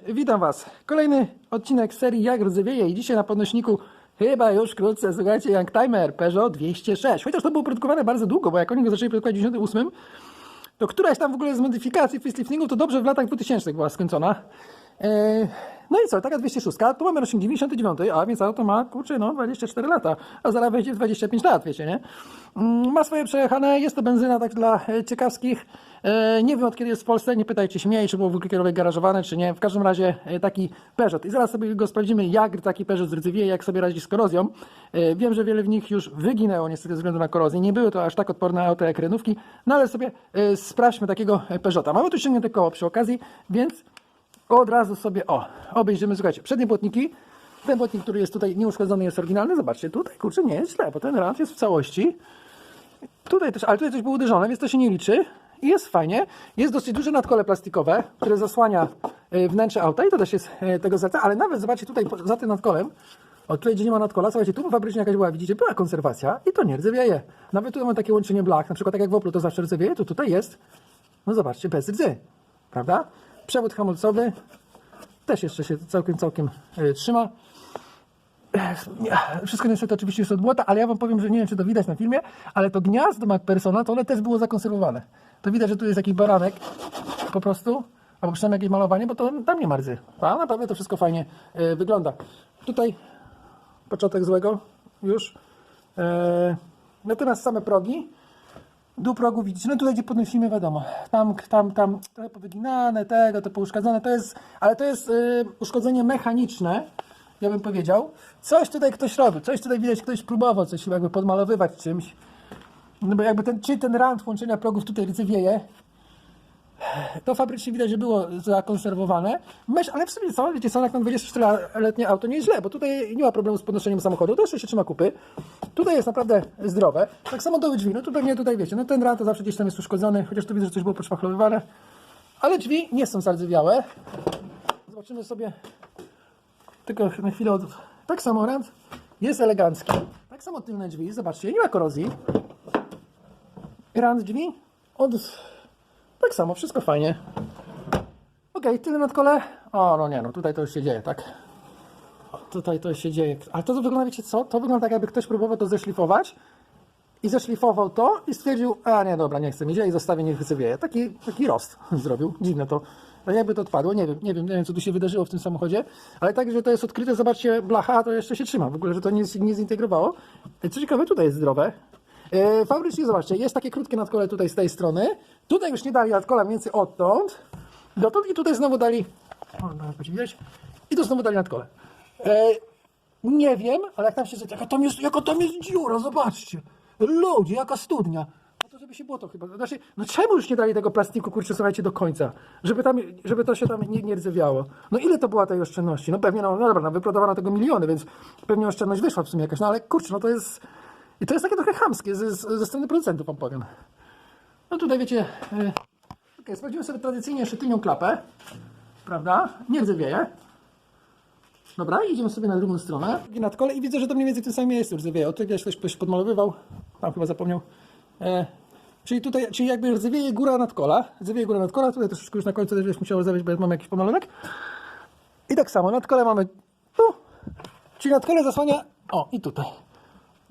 Witam Was. Kolejny odcinek serii Jak rdzewieje i dzisiaj na podnośniku chyba już wkrótce, słuchajcie, Youngtimer Peugeot 206. Chociaż to było produkowane bardzo długo, bo jak oni go zaczęli produkować w 98, to któraś tam w ogóle z modyfikacji faceliftingu to dobrze w latach 2000 była skończona. Eee, no i co, taka 206, tu mamy rocznik 99, a więc auto ma, kurczę, no 24 lata, a zaraz wejdzie w 25 lat, wiecie, nie? Mm, Ma swoje przejechane, jest to benzyna tak dla e, ciekawskich. E, Nie wiem od kiedy jest w Polsce, nie pytajcie się mnie, czy było kierowej garażowane, czy nie. W każdym razie e, taki Peugeot. I zaraz sobie go sprawdzimy, jak taki Peugeot zrdzewieje, jak sobie radzi z korozją. E, Wiem, że wiele w nich już wyginęło niestety ze względu na korozję. Nie były to aż tak odporne auto jak renówki, no ale sobie e, sprawdźmy takiego e, Peugeota. Mamy tu ściągnięte koło przy okazji, więc od razu sobie, o, obejrzymy, słuchajcie, przednie błotniki. Ten błotnik, który jest tutaj nieuszkodzony, jest oryginalny. Zobaczcie, tutaj, kurczę, nie jest źle, bo ten rand jest w całości. Tutaj też, ale tutaj coś było uderzone, więc to się nie liczy. I jest fajnie. Jest dosyć duże nadkole plastikowe, które zasłania e, wnętrze auta i to też jest e, tego serca, ale nawet zobaczcie tutaj za tym nadkolem, o tutaj gdzie nie ma nadkola, słuchajcie, tu fabrycznie jakaś była, widzicie, była konserwacja i to nie rdzewieje. Nawet tutaj mamy takie łączenie blach, na przykład tak jak w Oplu to zawsze rdzewieje, to tutaj jest, no zobaczcie, bez rdzy, prawda? Przewód hamulcowy też jeszcze się całkiem, całkiem e, trzyma. Wszystko niestety oczywiście jest od błota, ale ja wam powiem, że nie wiem, czy to widać na filmie, ale to gniazdo MacPersona, to one też było zakonserwowane. To widać, że tu jest jakiś baranek po prostu, albo przynajmniej jakieś malowanie, bo to tam nie ma rdzy. A naprawdę to wszystko fajnie e, wygląda. Tutaj początek złego już. E, natomiast same progi, dół progu widzicie, no tutaj gdzie podnosimy, wiadomo, tam, tam, tam trochę powyginane, tego, to pouszkadzone, to jest, ale to jest y, uszkodzenie mechaniczne, ja bym powiedział. Coś tutaj ktoś robił, coś tutaj widać, ktoś próbował coś jakby podmalowywać czymś. No bo jakby ten, czy ten rand łączenia progów tutaj rdzewieje, to fabrycznie widać, że było zakonserwowane. Mysz, ale w sumie co, wiecie co, jak na 24-letnie auto nie jest źle, bo tutaj nie ma problemu z podnoszeniem samochodu, to jeszcze się trzyma kupy. Tutaj jest naprawdę zdrowe. Tak samo doły drzwi, no tu pewnie tutaj wiecie, no ten rand to zawsze gdzieś tam jest uszkodzony, chociaż tu widzę, że coś było poszpachlowywane. Ale drzwi nie są zardzewiałe. Zobaczymy sobie tylko na chwilę od... Tak samo rand jest elegancki. Tak samo tylne drzwi, zobaczcie, nie ma korozji. Rand drzwi od... Tak samo, wszystko fajnie. Ok, tyle nad kole. O, no nie, no tutaj to już się dzieje, tak? Tutaj to się dzieje. Ale to wygląda, wiecie co? To wygląda tak, jakby ktoś próbował to zeszlifować i zeszlifował to i stwierdził, a nie, dobra, nie chcę mi i zostawię, niech wycywieje. Taki, taki rost zrobił. Dziwne to. No jakby to odpadło, nie wiem, nie wiem, nie wiem, co tu się wydarzyło w tym samochodzie, ale tak, że to jest odkryte, zobaczcie, blacha, to jeszcze się trzyma, w ogóle, że to nie, nie zintegrowało. Co ciekawe, tutaj jest zdrowe. E, fabrycznie, zobaczcie, jest takie krótkie nadkole tutaj z tej strony, tutaj już nie dali nadkola mniej więcej odtąd, dotąd i tutaj znowu dali, o, no, widać, i tu znowu dali nadkole. E, nie wiem, ale jak tam się jaka tam jest, jaka tam jest dziura, zobaczcie. Ludzie, jaka studnia. No to żeby się było to chyba. Znaczy, no czemu już nie dali tego plastiku, kurczę, słuchajcie, do końca? Żeby tam, żeby to się tam nie, nie rdzewiało. No ile to była tej oszczędności? No pewnie, no, no dobra, no wyprodawano tego miliony, więc pewnie oszczędność wyszła w sumie jakaś, no ale kurczę, no to jest... I to jest takie trochę chamskie ze, ze strony producentów, wam powiem. No tutaj wiecie, yy, okay, sprawdzimy sobie tradycyjnie jeszcze tylnią klapę, prawda? Nie rdzewieje. Dobra, idziemy sobie na drugą stronę. I nad kole i widzę, że to mniej więcej w tym samym miejscu rdzewieje. O, tu ktoś, podmalowywał. Tam chyba zapomniał. E, czyli tutaj, czyli jakby rdzewieje góra nad kola. Rdzewieje góra nad kola. Tutaj troszeczkę już na końcu też musiało rdzewieść, bo mamy jakiś pomalonek. I tak samo, nad kole mamy tu. Czyli nad kole zasłania, o i tutaj.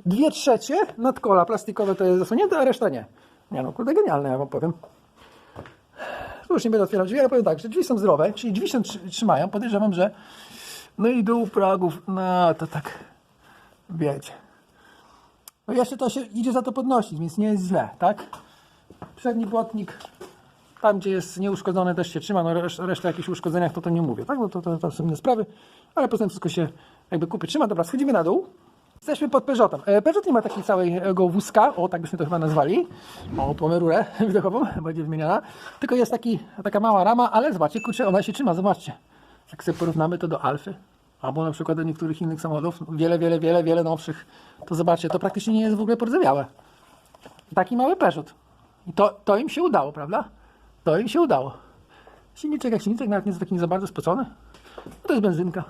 Dwie trzecie nad kola plastikowe to jest zasłonięte, a reszta nie. Nie no, kurde genialne, ja wam powiem. Tu już nie będę otwierał drzwi, ale powiem tak, że drzwi są zdrowe, czyli drzwi się trzy- trzymają. Podejrzewam, że no i dół progów, no to tak, wiecie. No jeszcze to się idzie za to podnosić, więc nie jest źle, tak? Przedni błotnik, tam gdzie jest nieuszkodzony też się trzyma, no reszt, reszta jakichś uszkodzeniach to to nie mówię, tak? No to, to, to są inne sprawy, ale poza tym wszystko się jakby kupy trzyma. Dobra, schodzimy na dół. Jesteśmy pod Peugeotem. E, Peugeot nie ma takiej całego wózka, o tak byśmy to chyba nazwali. O, mamy rurę wydechową, będzie wymieniana. Tylko jest taki, taka mała rama, ale zobaczcie, kurczę, ona się trzyma, zobaczcie. Jak sobie porównamy to do Alfy, albo na przykład do niektórych innych samochodów, wiele, wiele, wiele, wiele nowszych, to zobaczcie, to praktycznie nie jest w ogóle pordzewiałe. Taki mały Peugeot. I to, to im się udało, prawda? To im się udało. Silniczek jak silniczek, nawet nie jest taki nie za bardzo spocony. No to jest benzynka.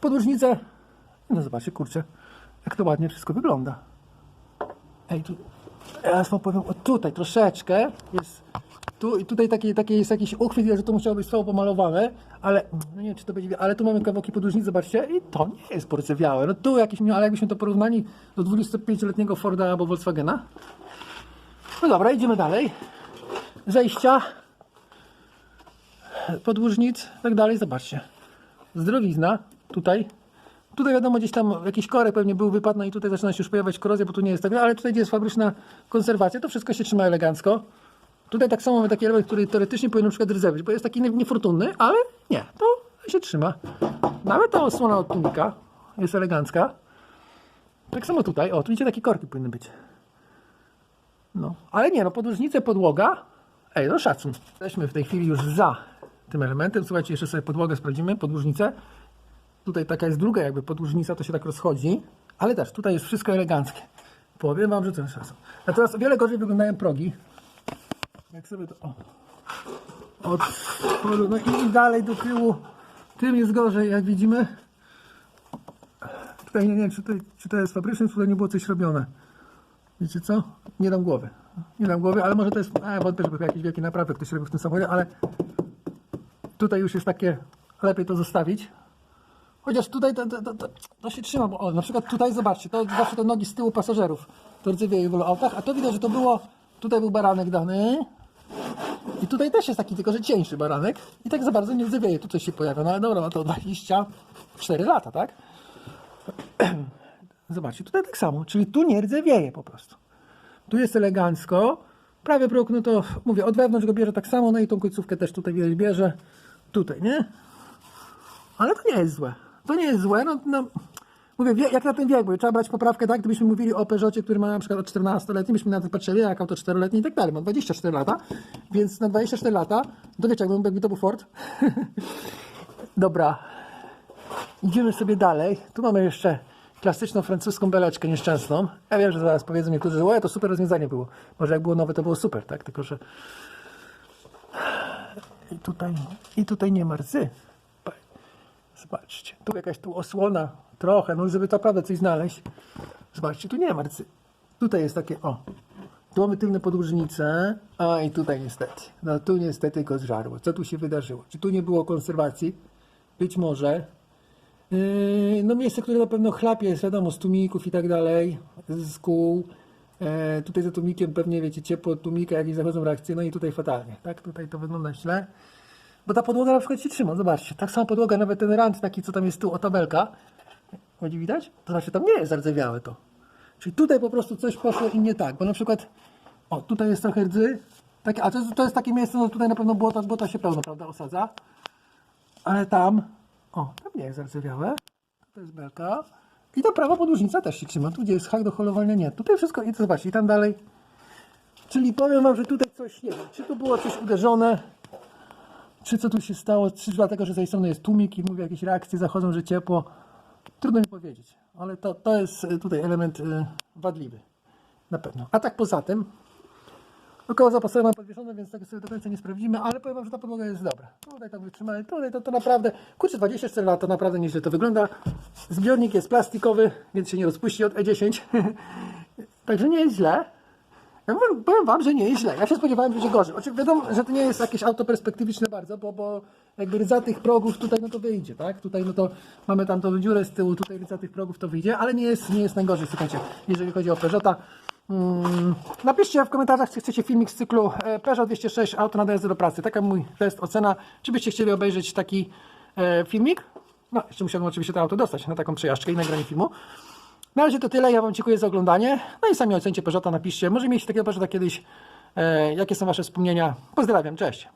Podłużnice. No zobaczcie, kurczę, jak to ładnie wszystko wygląda. Ej, tu, ja wam powiem, o tutaj troszeczkę jest Tu, i tutaj taki, taki jest jakiś uchwyt, że to musiało być słabo pomalowane, ale no nie wiem, czy to będzie, ale tu mamy kawałki podłużnicy, zobaczcie, i to nie jest porcewiałe. No tu jakieś, ale jakbyśmy to porównali do 25-letniego Forda albo Volkswagena. No dobra, idziemy dalej. Zejścia, podłużnic, tak dalej, zobaczcie. Zdrowizna, tutaj. Tutaj wiadomo, gdzieś tam jakiś korek pewnie był wypadny i tutaj zaczyna się już pojawiać korozja, bo tu nie jest tak, ale tutaj gdzie jest fabryczna konserwacja, to wszystko się trzyma elegancko. Tutaj tak samo mamy taki element, który teoretycznie powinien na przykład rdzewić, bo jest taki nie- niefortunny, ale nie, to się trzyma. Nawet ta osłona od tunika jest elegancka. Tak samo tutaj, o, tu widzicie, takie korki powinny być. No, ale nie, no podłużnice, podłoga, ej, no szacun. Jesteśmy w tej chwili już za tym elementem, słuchajcie, jeszcze sobie podłogę sprawdzimy, podłużnicę. Tutaj taka jest druga jakby podłużnica, to się tak rozchodzi, ale też tutaj jest wszystko eleganckie. Powiem wam, że ten szacun. Natomiast o wiele gorzej wyglądają progi. Jak sobie to, o, od spodu, no i dalej do tyłu, tym jest gorzej, jak widzimy. Tutaj nie wiem, czy to, czy to jest fabryczne, czy tutaj nie było coś robione. Wiecie co? Nie dam głowy. Nie dam głowy, ale może to jest. A, wątpię, żeby jakieś wielkie naprawy ktoś robił w tym samochodzie, ale tutaj już jest takie. Lepiej to zostawić. Chociaż tutaj to, to, to, to, się trzyma, bo o, na przykład tutaj zobaczcie, to zawsze te nogi z tyłu pasażerów to rdzewieje w autach, a to widać, że to było. Tutaj był baranek dany. I tutaj też jest taki, tylko że cieńszy baranek. I tak za bardzo nie rdzewieje. Tu coś się pojawia. No ale dobra, ma to 24 lata, tak? Zobaczcie, tutaj tak samo, czyli tu nie rdzewieje po prostu. Tu jest elegancko. Prawy próg, no to mówię, od wewnątrz go bierze tak samo, no i tą końcówkę też tutaj bierze. Tutaj, nie? Ale to nie jest złe. To nie jest złe, no, no mówię, jak na ten wiek, bo trzeba brać poprawkę tak, gdybyśmy mówili o Peugeotie, który ma na przykład 14-letni, byśmy na to patrzyli, jak auto 4-letnie i tak dalej, ma 24 lata, więc na 24 lata, to wiecie, jakby, jakby to był Ford. Dobra, Idziemy sobie dalej. Tu mamy jeszcze klasyczną francuską beleczkę nieszczęsną. Ja wiem, że zaraz powiedzą niektórzy, że "Oj, to super rozwiązanie było. Może jak było nowe, to było super, tak? Tylko, że i tutaj, i tutaj nie ma rdzy. Zobaczcie, tu jakaś tu osłona trochę, no żeby naprawdę coś znaleźć. Zobaczcie, tu nie ma rdzy. Tutaj jest takie, o, tu mamy tylne podłużnice, a i tutaj niestety. No tu niestety go zżarło. Co tu się wydarzyło? Czy tu nie było konserwacji? Być może. Yy, No miejsce, które na pewno chlapie, jest wiadomo, z tłumików i tak dalej, z kół. E, tutaj za tłumikiem pewnie wiecie, ciepło tłumika, jakieś zachodzą reakcje, no i tutaj fatalnie, tak? Tutaj to wygląda źle. Bo ta podłoga na przykład się trzyma, zobaczcie, tak sama podłoga, nawet ten rant taki, co tam jest tu, o tabelka, chodzi widać? To znaczy tam nie jest zardzewiałe to. Czyli tutaj po prostu coś poszło i nie tak, bo na przykład, o tutaj jest trochę rdzy, takie, a to jest, to jest takie miejsce, no tutaj na pewno błota, błota się pełno, prawda, osadza. Ale tam, o, tam nie jest zardzewiałe. To jest belka. I ta prawa podłużnica też się trzyma. Tu gdzie jest hak do holowania, nie. Tutaj wszystko, i to zobaczcie, i tam dalej. Czyli powiem wam, że tutaj coś, nie wiem, czy tu było coś uderzone, czy co tu się stało, czy dlatego, że z tej strony jest tłumik i mówię, jakieś reakcje zachodzą, że ciepło. Trudno mi powiedzieć, ale to, to jest y, tutaj element y, wadliwy. Na pewno. A tak poza tym, Około zapasowe mam podwieszone, więc tego sobie do końca nie sprawdzimy, ale powiem wam, że ta podłoga jest dobra. Tutaj tak wytrzymane, tutaj to, to naprawdę, kurczę, 24 lata, naprawdę nieźle to wygląda. Zbiornik jest plastikowy, więc się nie rozpuści od E10. Także nie jest źle. Ja powiem, powiem wam, że nie jest źle. Ja się spodziewałem, że będzie gorzej. Oczywiście wiadomo, że to nie jest jakieś auto perspektywiczne bardzo, bo, bo jakby rdza tych progów tutaj no to wyjdzie, tak? Tutaj no to mamy tam tą dziurę z tyłu, tutaj rdza tych progów to wyjdzie, ale nie jest, nie jest najgorzej, słuchajcie, jeżeli chodzi o Peugeota. Mm, napiszcie w komentarzach, czy chcecie filmik z cyklu e, Peugeot 206 auto na dojazdy do pracy. Taka mój test, ocena. Czy byście chcieli obejrzeć taki e, filmik? No, jeszcze musiałbym oczywiście to auto dostać na taką przejażdżkę i nagranie filmu. Na razie to tyle, ja Wam dziękuję za oglądanie. No i sami ocencie Peugeota, napiszcie. Może mieliście takiego Peugeota kiedyś. E, jakie są Wasze wspomnienia? Pozdrawiam, cześć.